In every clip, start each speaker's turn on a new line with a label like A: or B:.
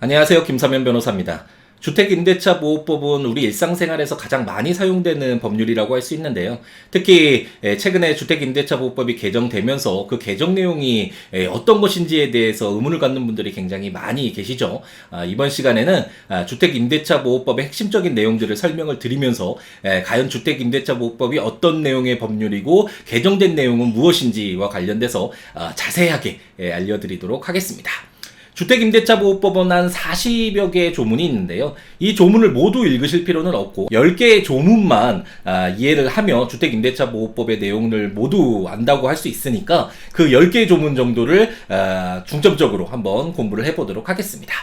A: 안녕하세요. 김사면 변호사입니다. 주택임대차 보호법은 우리 일상생활에서 가장 많이 사용되는 법률이라고 할 수 있는데요. 특히 에, 최근에 주택임대차 보호법이 개정되면서 그 개정 내용이 에, 어떤 것인지에 대해서 의문을 갖는 분들이 굉장히 많이 계시죠. 아, 이번 시간에는 아, 주택임대차 보호법의 핵심적인 내용들을 설명을 드리면서 에, 과연 주택임대차 보호법이 어떤 내용의 법률이고 개정된 내용은 무엇인지와 관련돼서 아, 자세하게 에, 알려드리도록 하겠습니다. 주택임대차보호법은 한 40여 개의 조문이 있는데요. 이 조문을 모두 읽으실 필요는 없고 10개의 조문만 아, 이해를 하며 주택임대차보호법의 내용을 모두 안다고 할 수 있으니까 그 10개의 조문 정도를 아, 중점적으로 한번 공부를 해보도록 하겠습니다.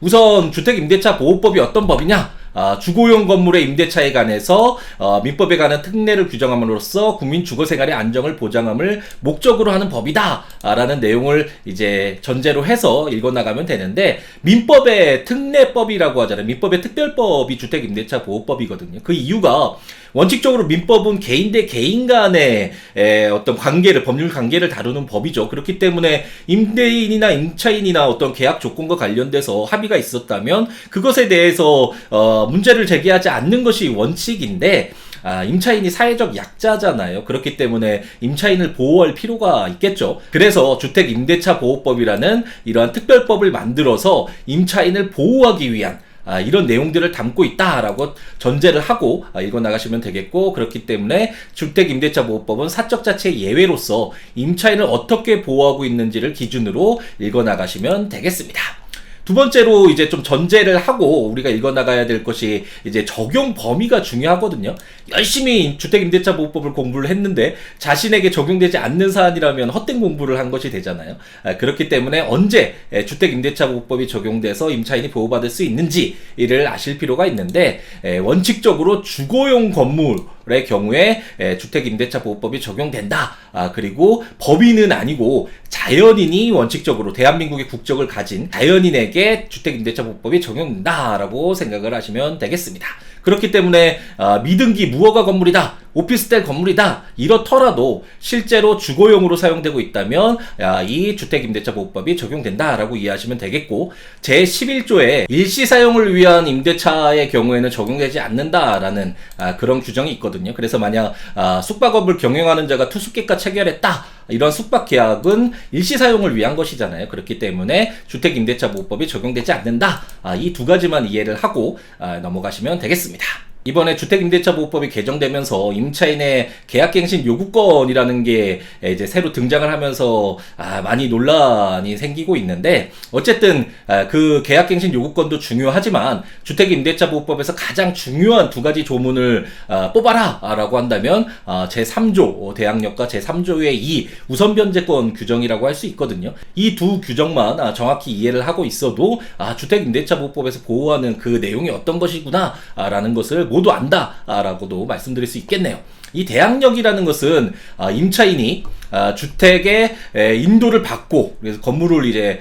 A: 우선 주택임대차 보호법이 어떤 법이냐? 아, 주거용 건물의 임대차에 관해서 어, 민법에 관한 특례를 규정함으로써 국민 주거 생활의 안정을 보장함을 목적으로 하는 법이다라는 내용을 이제 전제로 해서 읽어 나가면 되는데 민법의 특례법이라고 하잖아요. 민법의 특별법이 주택 임대차 보호법이거든요. 그 이유가 원칙적으로 민법은 개인 대 개인 간의 에, 어떤 관계를 법률 관계를 다루는 법이죠. 그렇기 때문에 임대인이나 임차인이나 어떤 계약 조건과 관련돼서 합의가 있었다면 그것에 대해서 어, 문제를 제기하지 않는 것이 원칙인데 아, 임차인이 사회적 약자잖아요. 그렇기 때문에 임차인을 보호할 필요가 있겠죠. 그래서 주택 임대차 보호법이라는 이러한 특별법을 만들어서 임차인을 보호하기 위한 아, 이런 내용들을 담고 있다라고 전제를 하고 아, 읽어 나가시면 되겠고 그렇기 때문에 주택임대차 보호법은 사적 자체의 예외로서 임차인을 어떻게 보호하고 있는지를 기준으로 읽어 나가시면 되겠습니다. 두 번째로 이제 좀 전제를 하고 우리가 읽어 나가야 될 것이 이제 적용 범위가 중요하거든요. 열심히 주택임대차 보호법을 공부를 했는데 자신에게 적용되지 않는 사안이라면 헛된 공부를 한 것이 되잖아요. 아, 그렇기 때문에 언제 주택임대차 보호법이 적용돼서 임차인이 보호받을 수 있는지를 아실 필요가 있는데 원칙적으로 주거용 건물 의 경우에 주택임대차 보호법이 적용된다. 아, 그리고 법인은 아니고 자연인이 원칙적으로 대한민국의 국적을 가진 자연인에게 주택임대차 보호법이 적용된다라고 생각을 하시면 되겠습니다. 그렇기 때문에 아, 미등기 무허가 건물이다. 오피스텔 건물이다. 이렇더라도 실제로 주거용으로 사용되고 있다면 야, 이 주택임대차 보호법이 적용된다라고 이해하시면 되겠고 제 11조에 일시 사용을 위한 임대차의 경우에는 적용되지 않는다라는 아, 그런 규정이 있거든요. 그래서 만약 아, 숙박업을 경영하는 자가 투숙객과 체결했다. 이런 숙박 계약은 일시 사용을 위한 것이잖아요. 그렇기 때문에 주택 임대차 보호법이 적용되지 않는다. 아, 이 두 가지만 이해를 하고 아, 넘어가시면 되겠습니다. 이번에 주택임대차보호법이 개정되면서 임차인의 계약갱신 요구권이라는 게 이제 새로 등장을 하면서 아, 많이 논란이 생기고 있는데 어쨌든 아, 그 계약갱신 요구권도 중요하지만 주택임대차보호법에서 가장 중요한 두 가지 조문을 아, 뽑아라라고 한다면 아, 제 3조 대항력과 제 3조의 2 우선변제권 규정이라고 할 수 있거든요. 이 두 규정만 아, 정확히 이해를 하고 있어도 아, 주택임대차보호법에서 보호하는 그 내용이 어떤 것이구나라는 것을 모두 안다라고도 말씀드릴 수 있겠네요. 이 대항력이라는 것은 아, 임차인이 아, 주택의 인도를 받고 그래서 건물을 이제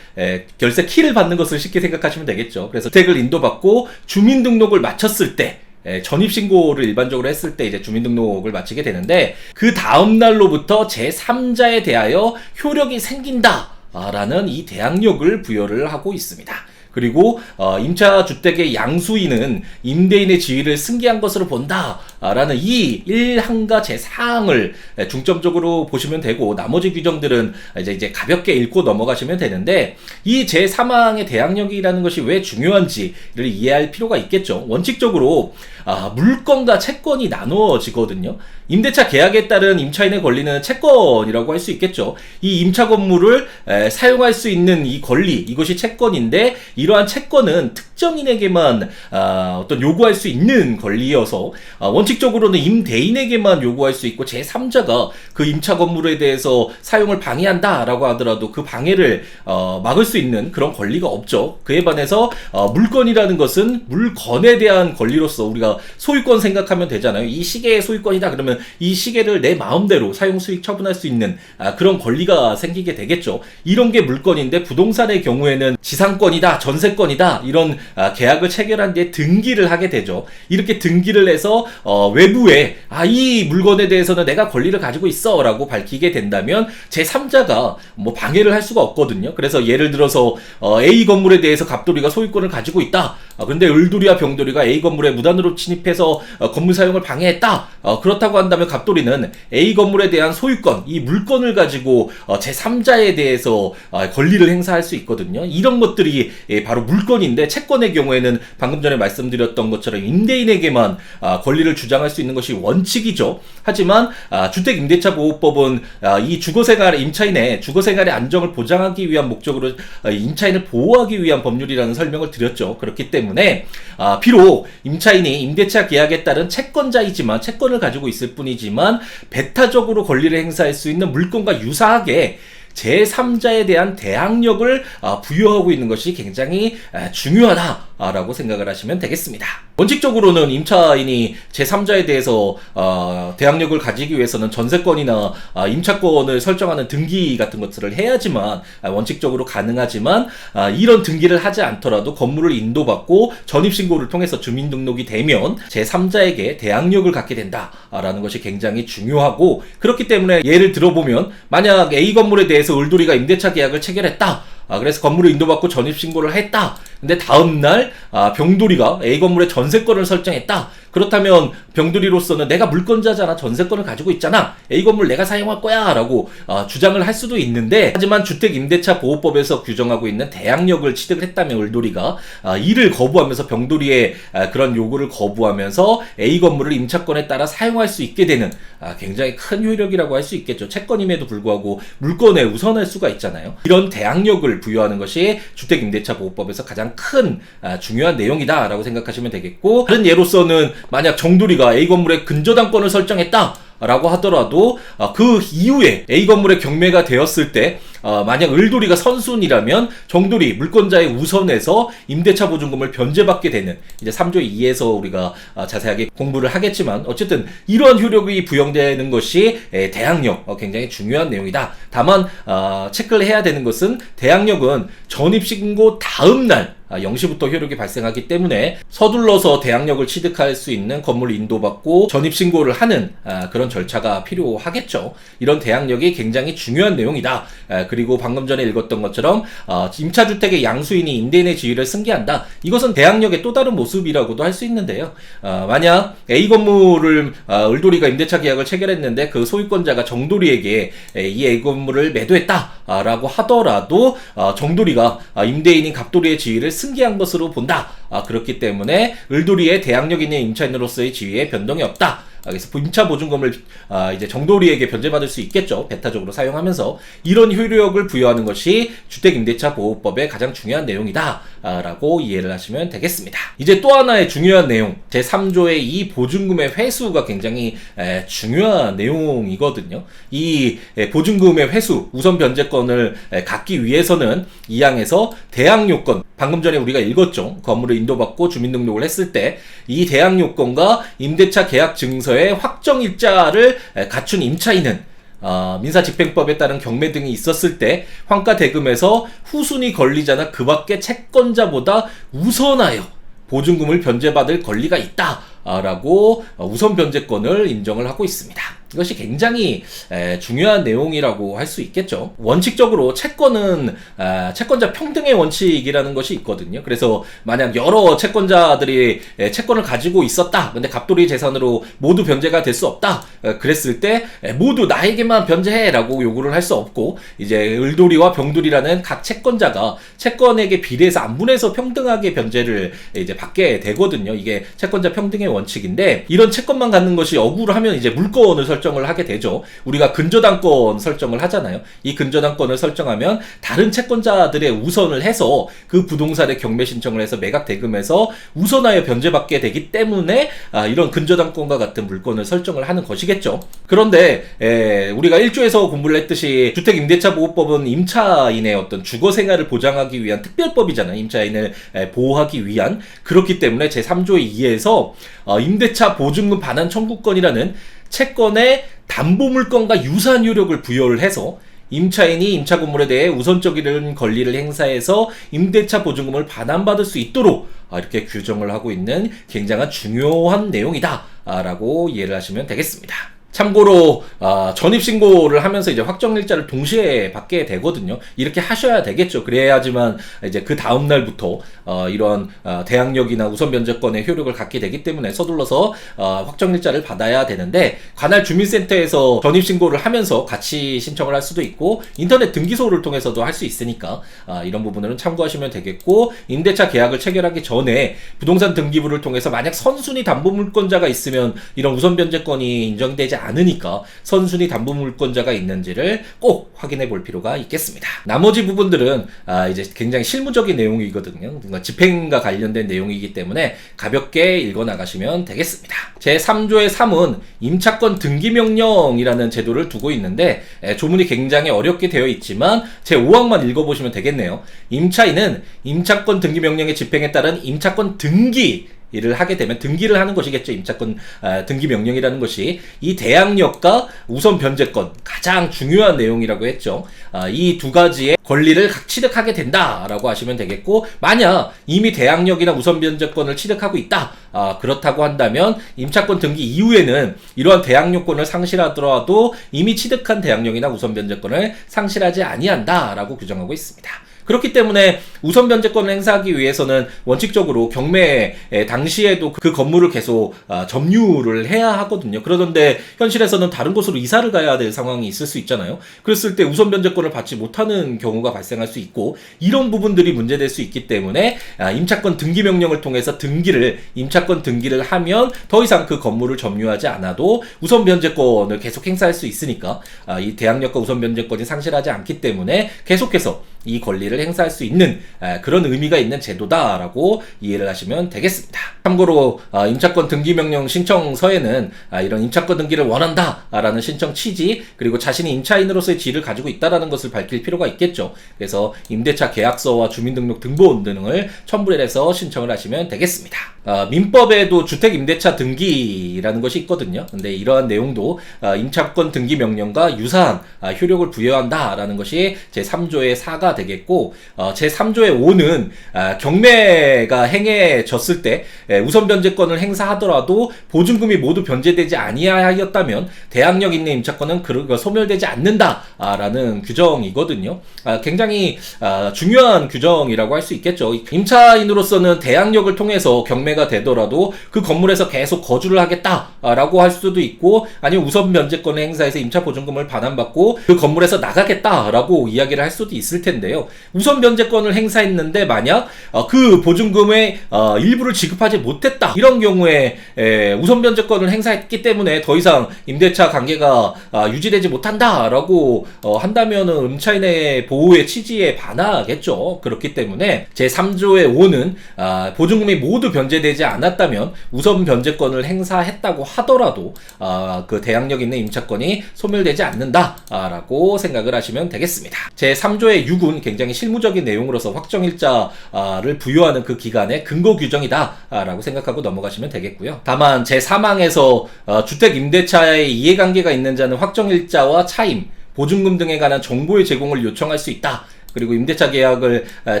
A: 결세 키를 받는 것을 쉽게 생각하시면 되겠죠. 그래서 주택을 인도받고 주민등록을 마쳤을 때 전입신고를 일반적으로 했을 때 이제 주민등록을 마치게 되는데 그 다음 날로부터 제3자에 대하여 효력이 생긴다. 라는 이 대항력을 부여를 하고 있습니다. 그리고 어, 임차 주택의 양수인은 임대인의 지위를 승계한 것으로 본다 라는 이 1항과 제4항을 중점적으로 보시면 되고 나머지 규정들은 이제 이제 가볍게 읽고 넘어가시면 되는데 이 제3항의 대항력이라는 것이 왜 중요한지를 이해할 필요가 있겠죠. 원칙적으로 아, 물건과 채권이 나누어지거든요. 임대차 계약에 따른 임차인의 권리는 채권이라고 할 수 있겠죠. 이 임차 건물을 에, 사용할 수 있는 이 권리, 이것이 채권인데 이러한 채권은 특정인에게만 아, 어떤 요구할 수 있는 권리여서 아, 원칙 적으로는 임대인에게만 요구할 수 있고 제3자가 그 임차 건물에 대해서 사용을 방해한다라고 하더라도 그 방해를 어, 막을 수 있는 그런 권리가 없죠. 그에 반해서 어, 물건이라는 것은 물건에 대한 권리로서 우리가 소유권 생각하면 되잖아요. 이 시계의 소유권이다 그러면 이 시계를 내 마음대로 사용 수익 처분할 수 있는 아, 그런 권리가 생기게 되겠죠. 이런 게 물건인데 부동산의 경우에는 지상권이다, 전세권이다 이런 아, 계약을 체결한 뒤에 등기를 하게 되죠. 이렇게 등기를 해서 어, 외부에 아, 이 물건에 대해서는 내가 권리를 가지고 있어라고 밝히게 된다면 제 3자가 뭐 방해를 할 수가 없거든요. 그래서 예를 들어서 어, A 건물에 대해서 갑돌이가 소유권을 가지고 있다. 아, 근데 을돌이와 병돌이가 A 건물에 무단으로 침입해서 어, 건물 사용을 방해했다. 어, 그렇다고 한다면 갑돌이는 A 건물에 대한 소유권, 이 물건을 가지고 어, 제 3자에 대해서 어, 권리를 행사할 수 있거든요. 이런 것들이 예, 바로 물건인데 채권의 경우에는 방금 전에 말씀드렸던 것처럼 임대인에게만 아, 권리를 주장 할 수 있는 것이 원칙이죠. 하지만 아, 주택 임대차 보호법은 아, 이 주거생활 임차인의 주거생활의 안정을 보장하기 위한 목적으로 아, 임차인을 보호하기 위한 법률이라는 설명을 드렸죠. 그렇기 때문에 아, 비록 임차인이 임대차 계약에 따른 채권자이지만 채권을 가지고 있을 뿐이지만 배타적으로 권리를 행사할 수 있는 물건과 유사하게 제3자에 대한 대항력을 아, 부여하고 있는 것이 굉장히 아, 중요하다 라고 생각을 하시면 되겠습니다. 원칙적으로는 임차인이 제3자에 대해서 어, 대항력을 가지기 위해서는 전세권이나 아, 임차권을 설정하는 등기 같은 것들을 해야지만 아, 원칙적으로 가능하지만 아, 이런 등기를 하지 않더라도 건물을 인도받고 전입신고를 통해서 주민등록이 되면 제3자에게 대항력을 갖게 된다라는 것이 굉장히 중요하고 그렇기 때문에 예를 들어보면 만약 A 건물에 대해서 을돌이가 임대차 계약을 체결했다. 아, 그래서 건물을 인도받고 전입신고를 했다. 근데 다음날, 아, 병돌이가 A 건물의 전세권을 설정했다. 그렇다면 병돌이로서는 내가 물권자잖아. 전세권을 가지고 있잖아. A 건물 내가 사용할 거야. 라고 아, 주장을 할 수도 있는데, 하지만 주택임대차 보호법에서 규정하고 있는 대항력을 취득을 했다면 을돌이가 아, 이를 거부하면서 병돌이의 아, 그런 요구를 거부하면서 A 건물을 임차권에 따라 사용할 수 있게 되는 아, 굉장히 큰 효력이라고 할 수 있겠죠. 채권임에도 불구하고 물건에 우선할 수가 있잖아요. 이런 대항력을 부여하는 것이 주택임대차 보호법에서 가장 큰 아, 중요한 내용이다라고 생각하시면 되겠고 다른 예로서는 만약 정돌이가 A 건물에 근저당권을 설정했다. 라고 하더라도 아, 그 이후에 A 건물에 경매가 되었을 때 아, 만약 을돌이가 선순이라면 정돌이 물권자의 우선에서 임대차 보증금을 변제받게 되는 이제 3조 2에서 우리가 아, 자세하게 공부를 하겠지만 어쨌든 이러한 효력이 부여되는 것이 에, 대항력 어, 굉장히 중요한 내용이다. 다만 아, 체크를 해야 되는 것은 대항력은 전입신고 다음 날 아, 0시부터 효력이 발생하기 때문에 서둘러서 대항력을 취득할 수 있는 건물 인도받고 전입신고를 하는 아, 그런 절차가 필요하겠죠. 이런 대항력이 굉장히 중요한 내용이다. 아, 그리고 방금 전에 읽었던 것처럼 아, 임차주택의 양수인이 임대인의 지위를 승계한다. 이것은 대항력의 또 다른 모습이라고도 할 수 있는데요. 아, 만약 A 건물을 아, 을돌이가 임대차 계약을 체결했는데 그 소유권자가 정돌이에게 에, 이 A 건물을 매도했다 라고 하더라도 아, 정돌이가 아, 임대인인 갑돌이의 지위를 승계한 것으로 본다. 아, 그렇기 때문에 을돌이의 대항력 있는 임차인으로서의 지위에 변동이 없다. 아, 그래서 임차 보증금을 아, 이제 정돌이에게 변제받을 수 있겠죠. 배타적으로 사용하면서 이런 효력을 부여하는 것이 주택임대차 보호법의 가장 중요한 내용이다 라고 이해를 하시면 되겠습니다. 이제 또 하나의 중요한 내용 제 3조의 이 보증금의 회수가 굉장히 에, 중요한 내용이거든요. 이 에, 보증금의 회수 우선 변제권을 에, 갖기 위해서는 이 항에서 대항 요건 방금 전에 우리가 읽었죠. 건물을 인도받고 주민등록을 했을 때 이 대항 요건과 임대차 계약 증서의 확정 일자를 에, 갖춘 임차인은 어, 민사집행법에 따른 경매 등이 있었을 때 환가 대금에서 후순위 권리자나 그 밖의 채권자보다 우선하여 보증금을 변제받을 권리가 있다라고 우선 변제권을 인정을 하고 있습니다. 이것이 굉장히 에, 중요한 내용이라고 할 수 있겠죠. 원칙적으로 채권은 아, 채권자 평등의 원칙이라는 것이 있거든요. 그래서 만약 여러 채권자들이 에, 채권을 가지고 있었다. 근데 갑돌이 재산으로 모두 변제가 될 수 없다. 에, 그랬을 때 에, 모두 나에게만 변제해라고 요구를 할 수 없고 이제 을돌이와 병돌이라는 각 채권자가 채권에게 비례해서 안분해서 평등하게 변제를 이제 받게 되거든요. 이게 채권자 평등의 원칙인데 이런 채권만 갖는 것이 억울하면 이제 물건을 설 정을 하게 되죠. 우리가 근저당권 설정을 하잖아요. 이 근저당권을 설정하면 다른 채권자들의 우선을 해서 그 부동산의 경매 신청을 해서 매각 대금에서 우선하여 변제받게 되기 때문에 아, 이런 근저당권과 같은 물건을 설정을 하는 것이겠죠. 그런데 에, 우리가 1조에서 공부를 했듯이 주택임대차보호법은 임차인의 어떤 주거 생활을 보장하기 위한 특별법이잖아요. 임차인을 에, 보호하기 위한 그렇기 때문에 제 3조 2에서 어, 임대차 보증금 반환 청구권이라는 채권의 담보 물건과 유사한 효력을 부여를 해서 임차인이 임차 건물에 대해 우선적인 권리를 행사해서 임대차 보증금을 반환받을 수 있도록 아, 이렇게 규정을 하고 있는 굉장한 중요한 내용이다라고 이해를 하시면 되겠습니다. 참고로 아, 전입 신고를 하면서 이제 확정 일자를 동시에 받게 되거든요. 이렇게 하셔야 되겠죠. 그래야지만 이제 그 다음 날부터 어, 이런 어, 대항력이나 우선 변제권의 효력을 갖게 되기 때문에 서둘러서 어, 확정 일자를 받아야 되는데 관할 주민센터에서 전입 신고를 하면서 같이 신청을 할 수도 있고 인터넷 등기소를 통해서도 할 수 있으니까 아, 이런 부분들은 참고하시면 되겠고 임대차 계약을 체결하기 전에 부동산 등기부를 통해서 만약 선순위 담보물권자가 있으면 이런 우선 변제권이 인정되지 않으니까 선순위 담보 물권자가 있는지를 꼭 확인해 볼 필요가 있겠습니다. 나머지 부분들은 아, 이제 굉장히 실무적인 내용이거든요. 뭔가 집행과 관련된 내용이기 때문에 가볍게 읽어 나가시면 되겠습니다. 제 3조의 3은 임차권 등기 명령이라는 제도를 두고 있는데 에, 조문이 굉장히 어렵게 되어 있지만 제 5항만 읽어 보시면 되겠네요. 임차인은 임차권 등기 명령의 집행에 따른 임차권 등기 일을 하게 되면 등기를 하는 것이겠죠. 임차권 아, 등기 명령이라는 것이 이 대항력과 우선 변제권 가장 중요한 내용이라고 했죠. 아, 이 두 가지의 권리를 각 취득하게 된다라고 하시면 되겠고 만약 이미 대항력이나 우선 변제권을 취득하고 있다. 아, 그렇다고 한다면 임차권 등기 이후에는 이러한 대항력권을 상실하더라도 이미 취득한 대항력이나 우선 변제권을 상실하지 아니한다라고 규정하고 있습니다. 그렇기 때문에 우선 변제권을 행사하기 위해서는 원칙적으로 경매 에, 당시에도 그 건물을 계속 아, 점유를 해야 하거든요. 그러던데 현실에서는 다른 곳으로 이사를 가야 될 상황이 있을 수 있잖아요. 그랬을 때 우선 변제권을 받지 못하는 경우가 발생할 수 있고 이런 부분들이 문제될 수 있기 때문에 아, 임차권 등기 명령을 통해서 등기를 임차권 등기를 하면 더 이상 그 건물을 점유하지 않아도 우선 변제권을 계속 행사할 수 있으니까 아, 이 대항력과 우선 변제권이 상실하지 않기 때문에 계속해서 이 권리를 행사할 수 있는 아, 그런 의미가 있는 제도다라고 이해를 하시면 되겠습니다. 참고로 아, 임차권 등기 명령 신청서에는 아, 이런 임차권 등기를 원한다라는 신청 취지 그리고 자신이 임차인으로서의 지위를 가지고 있다라는 것을 밝힐 필요가 있겠죠. 그래서 임대차 계약서와 주민등록 등본 등을 첨부를 해서 신청을 하시면 되겠습니다. 아, 민법에도 주택 임대차 등기라는 것이 있거든요. 근데 이러한 내용도 아, 임차권 등기 명령과 유사한 아, 효력을 부여한다라는 것이 제 3조의 4가 되겠고 어, 제 3조의 5는 아, 경매가 행해졌을 때 에, 우선 변제권을 행사하더라도 보증금이 모두 변제되지 아니하였다면 대항력 있는 임차권은 그 소멸되지 않는다라는 규정이거든요. 아, 굉장히 아, 중요한 규정이라고 할 수 있겠죠. 임차인으로서는 대항력을 통해서 경매가 되더라도 그 건물에서 계속 거주를 하겠다라고 할 수도 있고 아니면 우선 변제권을 행사해서 임차 보증금을 반환받고 그 건물에서 나가겠다라고 이야기를 할 수도 있을 텐데 요. 우선 변제권을 행사했는데 만약 어, 그 보증금의 어, 일부를 지급하지 못했다 이런 경우에 에, 우선 변제권을 행사했기 때문에 더 이상 임대차 관계가 아, 유지되지 못한다라고 어, 한다면은 임차인의 보호의 취지에 반하겠죠. 그렇기 때문에 제 3조의 5는 아, 보증금이 모두 변제되지 않았다면 우선 변제권을 행사했다고 하더라도 아, 그 대항력 있는 임차권이 소멸되지 않는다라고 생각을 하시면 되겠습니다. 제 3조의 6은 굉장히 실무적인 내용으로서 확정일자를 부여하는 그 기간의 근거 규정이다라고 생각하고 넘어가시면 되겠고요. 다만 제 3항에서 어, 주택 임대차의 이해관계가 있는 자는 확정일자와 차임 보증금 등에 관한 정보의 제공을 요청할 수 있다. 그리고 임대차 계약을 아,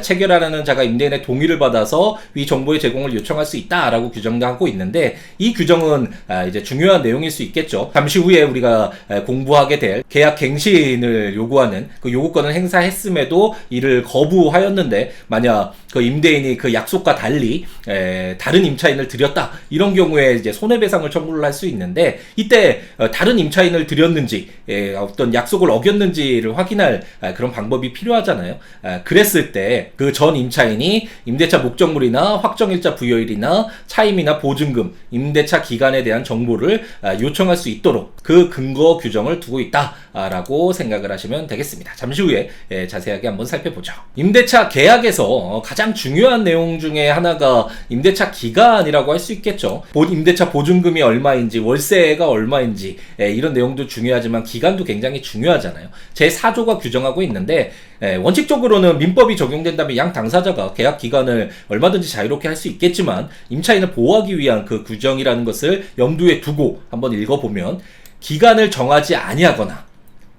A: 체결하라는 자가 임대인의 동의를 받아서 위 정보의 제공을 요청할 수 있다라고 규정하고 있는데 이 규정은 아, 이제 중요한 내용일 수 있겠죠. 잠시 후에 우리가 아, 공부하게 될 계약 갱신을 요구하는 그 요구권을 행사했음에도 이를 거부하였는데 만약 그 임대인이 그 약속과 달리 에, 다른 임차인을 들였다 이런 경우에 이제 손해배상을 청구를 할 수 있는데 이때 어, 다른 임차인을 들였는지 에, 어떤 약속을 어겼는지를 확인할 아, 그런 방법이 필요하잖아요. 아, 그랬을 때 그 전 임차인이 임대차 목적물이나 확정일자 부여일이나 차임이나 보증금, 임대차 기간에 대한 정보를 아, 요청할 수 있도록 그 근거 규정을 두고 있다라고 생각을 하시면 되겠습니다. 잠시 후에 예, 자세하게 한번 살펴보죠. 임대차 계약에서 어, 가장 중요한 내용 중에 하나가 임대차 기간이라고 할 수 있겠죠. 보- 임대차 보증금이 얼마인지 월세가 얼마인지 예, 이런 내용도 중요하지만 기간도 굉장히 중요하잖아요. 제 4조가 규정하고 있는데 예, 원 칙적으로는 민법이 적용된다면 양 당사자가 계약 기간을 얼마든지 자유롭게 할 수 있겠지만 임차인을 보호하기 위한 그 규정이라는 것을 염두에 두고 한번 읽어보면 기간을 정하지 아니하거나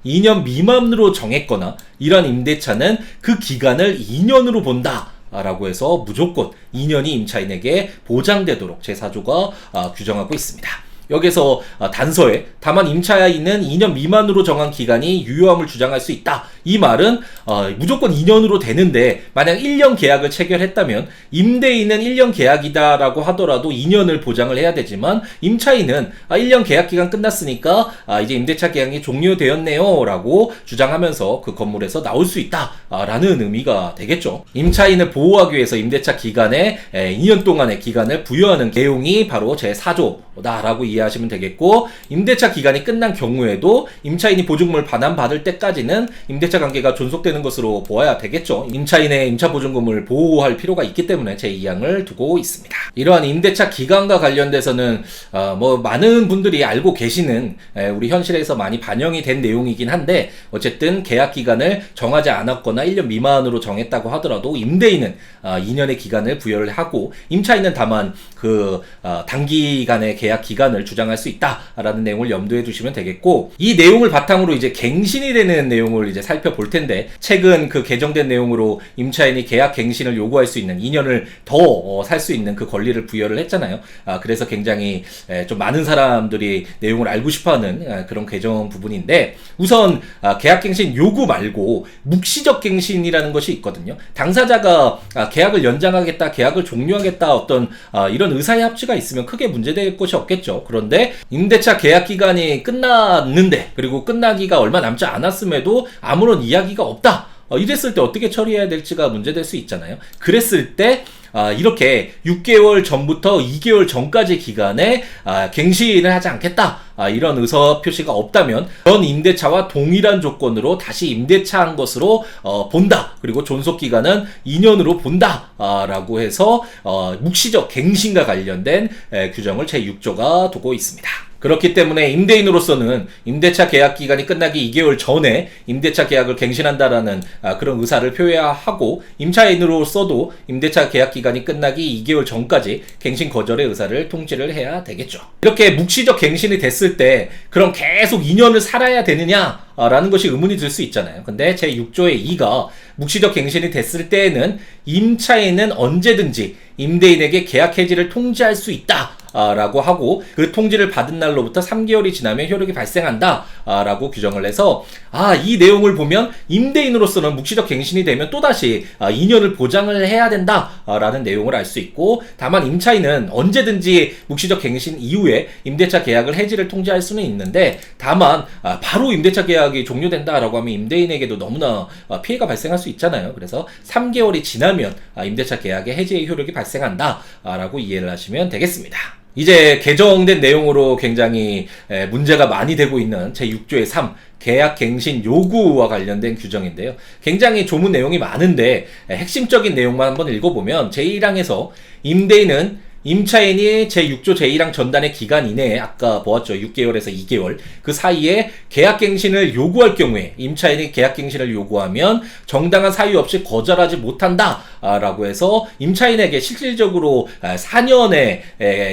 A: 2년 미만으로 정했거나 이런 임대차는 그 기간을 2년으로 본다. 라고 해서 무조건 2년이 임차인에게 보장되도록 제4조가 아, 규정하고 있습니다. 여기서 아, 단서에 다만 임차인은 2년 미만으로 정한 기간이 유효함을 주장할 수 있다. 이 말은 어, 무조건 2년으로 되는데 만약 1년 계약을 체결했다면 임대인은 1년 계약이다라고 하더라도 2년을 보장을 해야 되지만 임차인은 아, 1년 계약 기간 끝났으니까 아, 이제 임대차 계약이 종료되었네요라고 주장하면서 그 건물에서 나올 수 있다라는 의미가 되겠죠. 임차인을 보호하기 위해서 임대차 기간에 에, 2년 동안의 기간을 부여하는 내용이 바로 제 4조다 라고 이해하시면 되겠고 임대차 기간이 끝난 경우에도 임차인이 보증금을 반환받을 때까지는 임대차 관계가 존속되는 것으로 보아야 되겠죠. 임차인의 임차 보증금을 보호할 필요가 있기 때문에 제 2항을 두고 있습니다. 이러한 임대차 기간과 관련돼서는 어, 뭐 많은 분들이 알고 계시는 에, 우리 현실에서 많이 반영이 된 내용이긴 한데 어쨌든 계약 기간을 정하지 않았거나 1년 미만으로 정했다고 하더라도 임대인은 어, 2년의 기간을 부여를 하고 임차인은 다만 그 어, 단기간의 계약 기간을 주장할 수 있다라는 내용을 염두에 두시면 되겠고 이 내용을 바탕으로 이제 갱신이 되는 내용을 이제 살펴볼 텐데 최근 그 개정된 내용으로 임차인이 계약 갱신을 요구할 수 있는 2년을 더 살 수 있는 그 권리를 부여를 했잖아요. 아, 그래서 굉장히 에, 좀 많은 사람들이 내용을 알고 싶어하는 아, 그런 개정 부분인데 우선 아, 계약 갱신 요구 말고 묵시적 갱신이라는 것이 있거든요. 당사자가 아, 계약을 연장하겠다, 계약을 종료하겠다 어떤 아, 이런 의사의 합치가 있으면 크게 문제될 것이 없겠죠. 그런데 임대차 계약 기간이 끝났는데 그리고 끝나기가 얼마 남지 않았음에도 아무런 이야기가 없다. 어, 이랬을 때 어떻게 처리해야 될지가 문제될 수 있잖아요. 그랬을 때 아, 이렇게 6개월 전부터 2개월 전까지 기간에 아, 갱신을 하지 않겠다. 아, 이런 의사 표시가 없다면 전 임대차와 동일한 조건으로 다시 임대차한 것으로 어, 본다. 그리고 존속 기간은 2년으로 본다라고 해서 어, 묵시적 갱신과 관련된 에, 규정을 제 6조가 두고 있습니다. 그렇기 때문에 임대인으로서는 임대차 계약 기간이 끝나기 2개월 전에 임대차 계약을 갱신한다라는 아, 그런 의사를 표해하고 임차인으로서도 임대차 계약 기간이 끝나기 2개월 전까지 갱신 거절의 의사를 통지를 해야 되겠죠. 이렇게 묵시적 갱신이 됐을 때 그럼 계속 2년을 살아야 되느냐? 라는 것이 의문이 들 수 있잖아요. 근데 제 6조의 2가 묵시적 갱신이 됐을 때에는 임차인은 언제든지 임대인에게 계약 해지를 통지할 수 있다. 아, 라고 하고 그 통지를 받은 날로부터 3개월이 지나면 효력이 발생한다 아, 라고 규정을 해서 아, 이 내용을 보면 임대인으로서는 묵시적 갱신이 되면 또다시 아, 2년을 보장을 해야 된다 아, 라는 내용을 알 수 있고 다만 임차인은 언제든지 묵시적 갱신 이후에 임대차 계약을 해지를 통지할 수는 있는데 다만 아, 바로 임대차 계약이 종료된다라고 하면 임대인에게도 너무나 아, 피해가 발생할 수 있잖아요. 그래서 3개월이 지나면 아, 임대차 계약의 해지의 효력이 발생한다라고 이해를 하시면 되겠습니다. 이제 개정된 내용으로 굉장히 에, 문제가 많이 되고 있는 제6조의 3 계약 갱신 요구와 관련된 규정인데요. 굉장히 조문 내용이 많은데 에, 핵심적인 내용만 한번 읽어보면 제1항에서 임대인은 임차인이 제6조 제1항 전단의 기간 이내에 아까 보았죠. 6개월에서 2개월 그 사이에 계약갱신을 요구할 경우에 임차인이 계약갱신을 요구하면 정당한 사유 없이 거절하지 못한다 라고 해서 임차인에게 실질적으로 4년의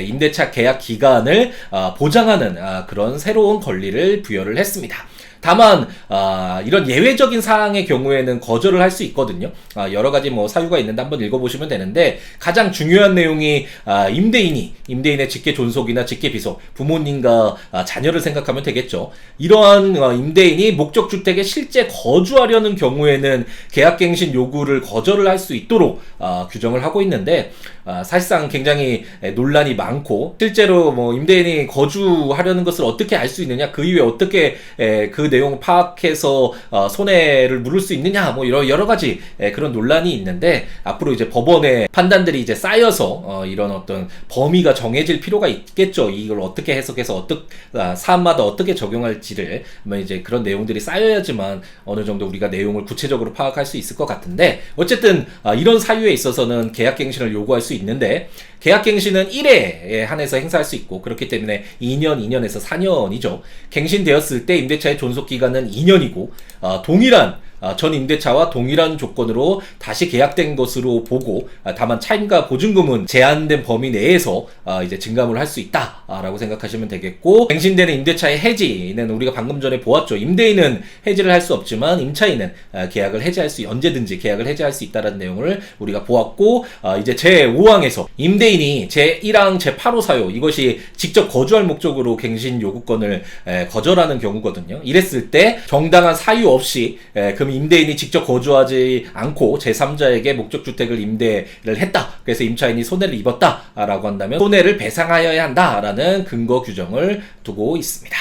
A: 임대차 계약 기간을 아, 보장하는 아, 그런 새로운 권리를 부여를 했습니다. 다만 아, 이런 예외적인 사항의 경우에는 거절을 할 수 있거든요. 아, 여러 가지 뭐 사유가 있는데 한번 읽어보시면 되는데 가장 중요한 내용이 아, 임대인이 임대인의 직계 존속이나 직계 비속 부모님과 아, 자녀를 생각하면 되겠죠. 이러한 어, 임대인이 목적 주택에 실제 거주하려는 경우에는 계약갱신 요구를 거절을 할 수 있도록 아, 규정을 하고 있는데 아, 사실상 굉장히 논란이 많고 실제로 뭐 임대인이 거주하려는 것을 어떻게 알 수 있느냐 그 이후에 어떻게 에, 그 내용을 파악해서 어, 손해를 물을 수 있느냐 뭐 이런 여러 가지 에, 그런 논란이 있는데 앞으로 이제 법원의 판단들이 이제 쌓여서 어, 이런 어떤 범위가 정해질 필요가 있겠죠 이걸 어떻게 해석해서 어떻 아, 사안마다 어떻게 적용할지를 뭐 이제 그런 내용들이 쌓여야지만 어느 정도 우리가 내용을 구체적으로 파악할 수 있을 것 같은데 어쨌든 아, 이런 사유에 있어서는 계약갱신을 요구할 수 있는데 계약갱신은 1회에 한해서 행사할 수 있고 그렇기 때문에 2년, 2년에서 4년이죠. 갱신되었을 때 임대차의 존속 기간은 2년이고 어, 동일한 아, 전 임대차와 동일한 조건으로 다시 계약된 것으로 보고 아, 다만 차임과 보증금은 제한된 범위 내에서 아, 이제 증감을 할 수 있다라고 생각하시면 되겠고 갱신되는 임대차의 해지는 우리가 방금 전에 보았죠. 임대인은 해지를 할 수 없지만 임차인은 아, 계약을 해지할 수 언제든지 계약을 해지할 수 있다는 내용을 우리가 보았고 아, 이제 제 5항에서 임대인이 제 1항 제 8호 사유 이것이 직접 거주할 목적으로 갱신 요구권을 에, 거절하는 경우거든요. 이랬을 때 정당한 사유 없이 에, 그럼 임대인이 직접 거주하지 않고 제3자에게 목적 주택을 임대를 했다. 그래서 임차인이 손해를 입었다라고 한다면 손해를 배상하여야 한다라는 근거 규정을 두고 있습니다.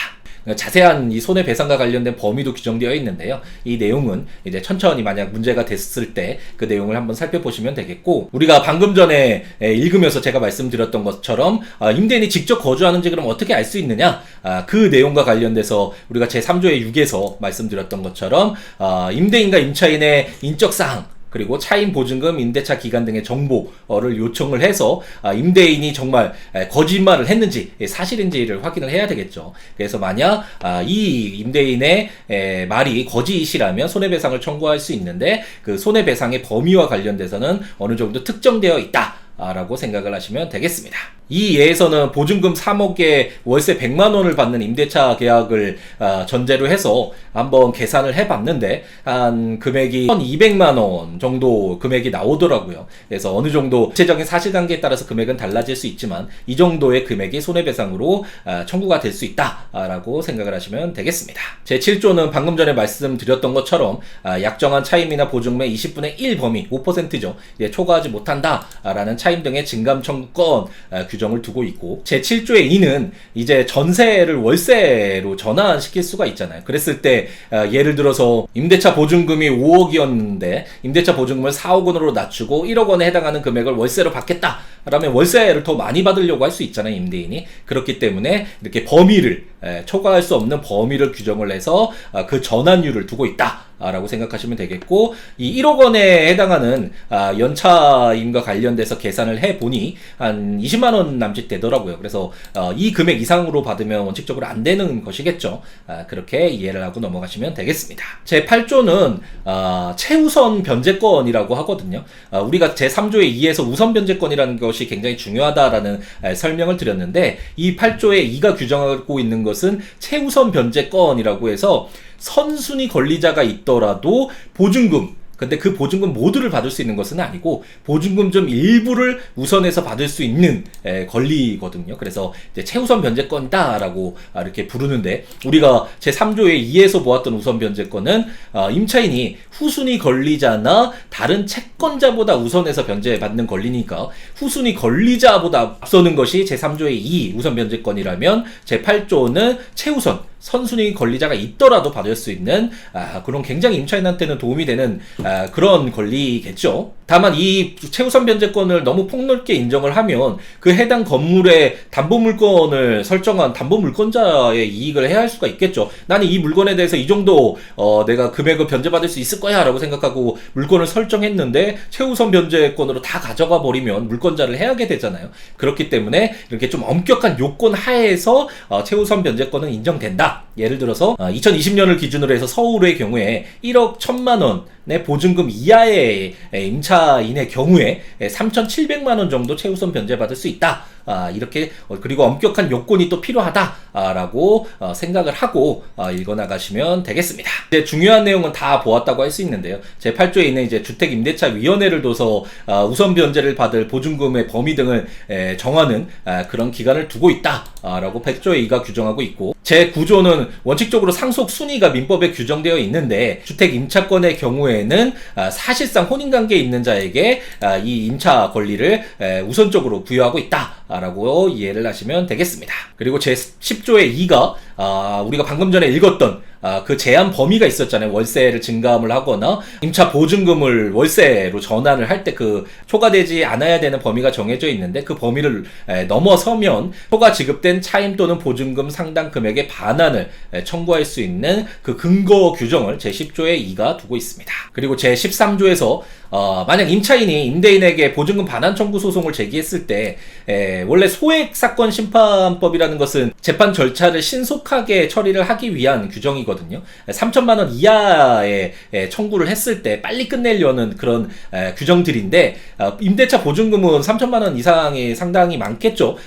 A: 자세한 이 손해배상과 관련된 범위도 규정되어 있는데요. 이 내용은 이제 천천히 만약 문제가 됐을 때 그 내용을 한번 살펴보시면 되겠고 우리가 방금 전에 에, 읽으면서 제가 말씀드렸던 것처럼 아, 임대인이 직접 거주하는지 그럼 어떻게 알 수 있느냐 아, 그 내용과 관련돼서 우리가 제 3조의 6에서 말씀드렸던 것처럼 아, 임대인과 임차인의 인적 사항 그리고 차임 보증금, 임대차 기간 등의 정보를 요청을 해서 아, 임대인이 정말 에, 거짓말을 했는지 예, 사실인지를 확인을 해야 되겠죠. 그래서 만약 아, 이 임대인의 에, 말이 거짓이라면 손해배상을 청구할 수 있는데 그 손해배상의 범위와 관련돼서는 어느 정도 특정되어 있다. 아, 라고 생각을 하시면 되겠습니다. 이 예에서는 보증금 3억에 월세 100만 원을 받는 임대차 계약을 아, 전제로 해서 한번 계산을 해봤는데 한 금액이 1,200만 원 정도 금액이 나오더라고요. 그래서 어느 정도 구체적인 사실관계에 따라서 금액은 달라질 수 있지만 이 정도의 금액이 손해배상으로 아, 청구가 될 수 있다라고 생각을 하시면 되겠습니다. 제 7조는 방금 전에 말씀드렸던 것처럼 아, 약정한 차임이나 보증금의 20분의 1 범위 5%죠. 예, 초과하지 못한다라는 차임 등의 증감 청구권 아, 규정을 두고 있고 제 7조의 2는 이제 전세를 월세로 전환시킬 수가 있잖아요. 그랬을 때 아, 예를 들어서 임대차 보증금이 5억이었는데 임대차 보증금을 4억 원으로 낮추고 1억 원에 해당하는 금액을 월세로 받겠다. 라면 월세를 더 많이 받으려고 할 수 있잖아요, 임대인이. 그렇기 때문에 이렇게 범위를 에, 초과할 수 없는 범위를 규정을 해서 아, 그 전환율을 두고 있다. 라고 생각하시면 되겠고 이 1억 원에 해당하는 아, 연차임과 관련돼서 계산 을 해 보니 한 20만 원 남짓 되더라고요. 그래서 어, 이 금액 이상으로 받으면 원칙적으로 안 되는 것이겠죠. 아, 그렇게 이해를 하고 넘어가시면 되겠습니다. 제 8조는 아, 최우선 변제권이라고 하거든요. 아, 우리가 제 3조의 2에서 우선 변제권이라는 것이 굉장히 중요하다라는 아, 설명을 드렸는데 이 8조의 2가 규정하고 있는 것은 최우선 변제권이라고 해서 선순위 권리자가 있더라도 보증금 근데 그 보증금 모두를 받을 수 있는 것은 아니고 보증금 좀 일부를 우선해서 받을 수 있는 에, 권리거든요. 그래서 이제 최우선 변제권이다라고 아, 이렇게 부르는데 우리가 제 3조의 2에서 보았던 우선 변제권은 아, 임차인이 후순위 권리자나 다른 채권자보다 우선해서 변제받는 권리니까 후순위 권리자보다 앞서는 것이 제 3조의 2 우선 변제권이라면 제 8조는 최우선 선순위 권리자가 있더라도 받을 수 있는 아, 그런 굉장히 임차인한테는 도움이 되는 아, 그런 권리겠죠. 다만 이 최우선 변제권을 너무 폭넓게 인정을 하면 그 해당 건물의 담보 물건을 설정한 담보 물건자의 이익을 해야 할 수가 있겠죠. 나는 이 물건에 대해서 이 정도 어, 내가 금액을 변제받을 수 있을 거야라고 생각하고 물건을 설정했는데 최우선 변제권으로 다 가져가 버리면 물건 자를 해야게 되잖아요. 그렇기 때문에 이렇게 좀 엄격한 요건 하에서 어, 최우선 변제권은 인정된다. 예를 들어서 2020년을 기준으로 해서 서울의 경우에 1억 1천만 원의 보증금 이하의 임차인의 경우에 3,700만 원 정도 최우선 변제받을 수 있다. 아, 이렇게 어, 그리고 엄격한 요건이 또 필요하다라고 어, 생각을 하고 어, 읽어나가시면 되겠습니다. 이제 중요한 내용은 다 보았다고 할 수 있는데요. 제 8조에 있는 이제 주택 임대차 위원회를 둬서 아, 우선 변제를 받을 보증금의 범위 등을 에, 정하는 아, 그런 기간을 두고 있다라고 100조의 2가 규정하고 있고 제 9조는 원칙적으로 상속 순위가 민법에 규정되어 있는데 주택 임차권의 경우에는 아, 사실상 혼인 관계에 있는 자에게 아, 이 임차 권리를 에, 우선적으로 부여하고 있다. 라고 이해를 하시면 되겠습니다. 그리고 제 10조의 2가 아, 우리가 방금 전에 읽었던 아, 그 제한 범위가 있었잖아요. 월세를 증감을 하거나 임차 보증금을 월세로 전환을 할 때 그 초과되지 않아야 되는 범위가 정해져 있는데 그 범위를 에, 넘어서면 초과 지급된 차임 또는 보증금 상당 금액의 반환을 에, 청구할 수 있는 그 근거 규정을 제 10조의 2가 두고 있습니다. 그리고 제 13조에서 어, 만약 임차인이 임대인에게 보증금 반환 청구 소송을 제기했을 때 에, 원래 소액 사건 심판법이라는 것은 재판 절차를 신속 하게 신속하게 처리를 하기 위한 규정이거든요. 3천만 원 이하의 에, 청구를 했을 때 빨리 끝내려는 그런 에, 규정들인데 어, 임대차 보증금은 3천만 원 이상이 상당히 많겠죠.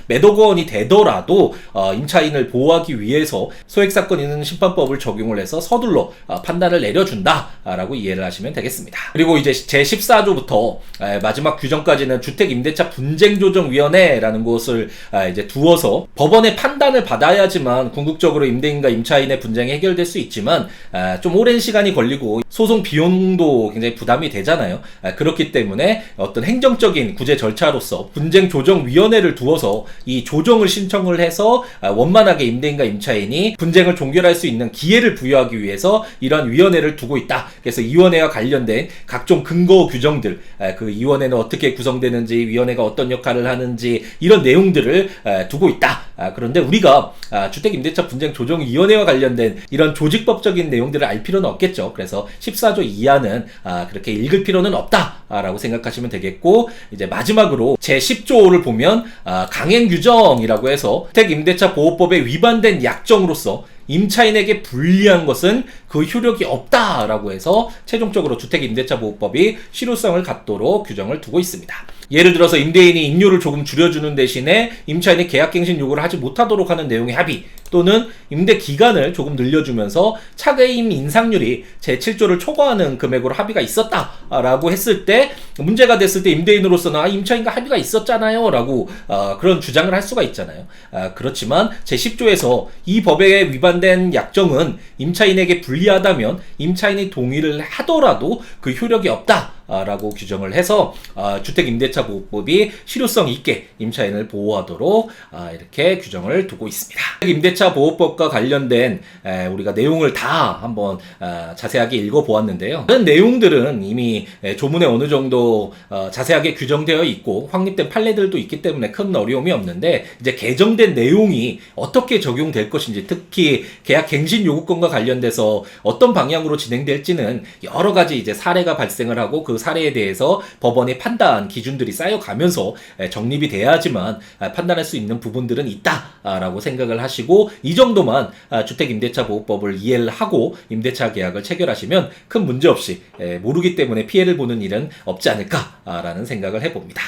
A: 원이 되더라도 어, 임차인을 보호하기 위해서 소액 사건 있는 심판법을 적용을 해서 서둘러 어, 판단을 내려준다라고 이해를 하시면 되겠습니다. 그리고 이제 제 14조부터 마지막 규정까지는 주택 임대차 분쟁 조정 위원회라는 곳을 아, 이제 두어서 법원의 판단을 받아야지만 궁극적으로 임대인과 임차인의 분쟁이 해결될 수 있지만 아, 좀 오랜 시간이 걸리고 소송 비용도 굉장히 부담이 되잖아요. 아, 그렇기 때문에 어떤 행정적인 구제 절차로서 분쟁 조정 위원회를 두어서 이 조정을 신청을 해서 아, 원만하게 임대인과 임차인이 분쟁을 종결할 수 있는 기회를 부여하기 위해서 이러한 위원회를 두고 있다. 그래서 이 위원회와 관련된 각종 근거 규정들, 아, 그 위원회는 어떻게 구성되는지, 위원회가 어떤 역할을 하는지 이런 내용들을 아, 두고 있다. 아, 그런데 우리가 아, 주택 임대차 분쟁 조정위원회와 관련된 이런 조직법적인 내용들을 알 필요는 없겠죠. 그래서 14조 이하는 아, 그렇게 읽을 필요는 없다라고 생각하시면 되겠고 이제 마지막으로 제 10조를 보면 아, 강행 규정이라고 해서 주택 임대차 보호법에 위반된 약정으로서 임차인에게 불리한 것은 그 효력이 없다라고 해서 최종적으로 주택임대차보호법이 실효성을 갖도록 규정을 두고 있습니다. 예를 들어서 임대인이 임료를 조금 줄여주는 대신에 임차인이 계약갱신 요구를 하지 못하도록 하는 내용의 합의 또는 임대 기간을 조금 늘려주면서 차개임 인상률이 제7조를 초과하는 금액으로 합의가 있었다라고 했을 때 문제가 됐을 때 임대인으로서는 아, 임차인과 합의가 있었잖아요 라고 어, 그런 주장을 할 수가 있잖아요. 아, 그렇지만 제10조에서 이 법에 위반 된 약정은 임차인에게 불리하다면 임차인이 동의를 하더라도 그 효력이 없다. 아, 라고 규정을 해서 아, 주택임대차보호법이 실효성 있게 임차인을 보호하도록 아, 이렇게 규정을 두고 있습니다. 임대차 보호법과 관련된 에, 우리가 내용을 다 한번 아, 자세하게 읽어보았는데요. 다른 내용들은 이미 에, 조문에 어느 정도 어, 자세하게 규정되어 있고 확립된 판례들도 있기 때문에 큰 어려움이 없는데 이제 개정된 내용이 어떻게 적용될 것인지 특히 계약 갱신 요구권과 관련돼서 어떤 방향으로 진행될지는 여러 가지 이제 사례가 발생을 하고 그 사례에 대해서 법원의 판단 기준들이 쌓여가면서 에, 정립이 돼야지만 아, 판단할 수 있는 부분들은 있다라고 생각을 하시고 이 정도만 아, 주택임대차보호법을 이해를 하고 임대차 계약을 체결하시면 큰 문제 없이 에, 모르기 때문에 피해를 보는 일은 없지 않을까라는 생각을 해봅니다.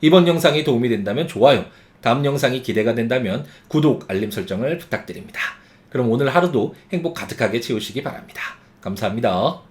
A: 이번 영상이 도움이 된다면 좋아요. 다음 영상이 기대가 된다면 구독, 알림 설정을 부탁드립니다. 그럼 오늘 하루도 행복 가득하게 채우시기 바랍니다. 감사합니다.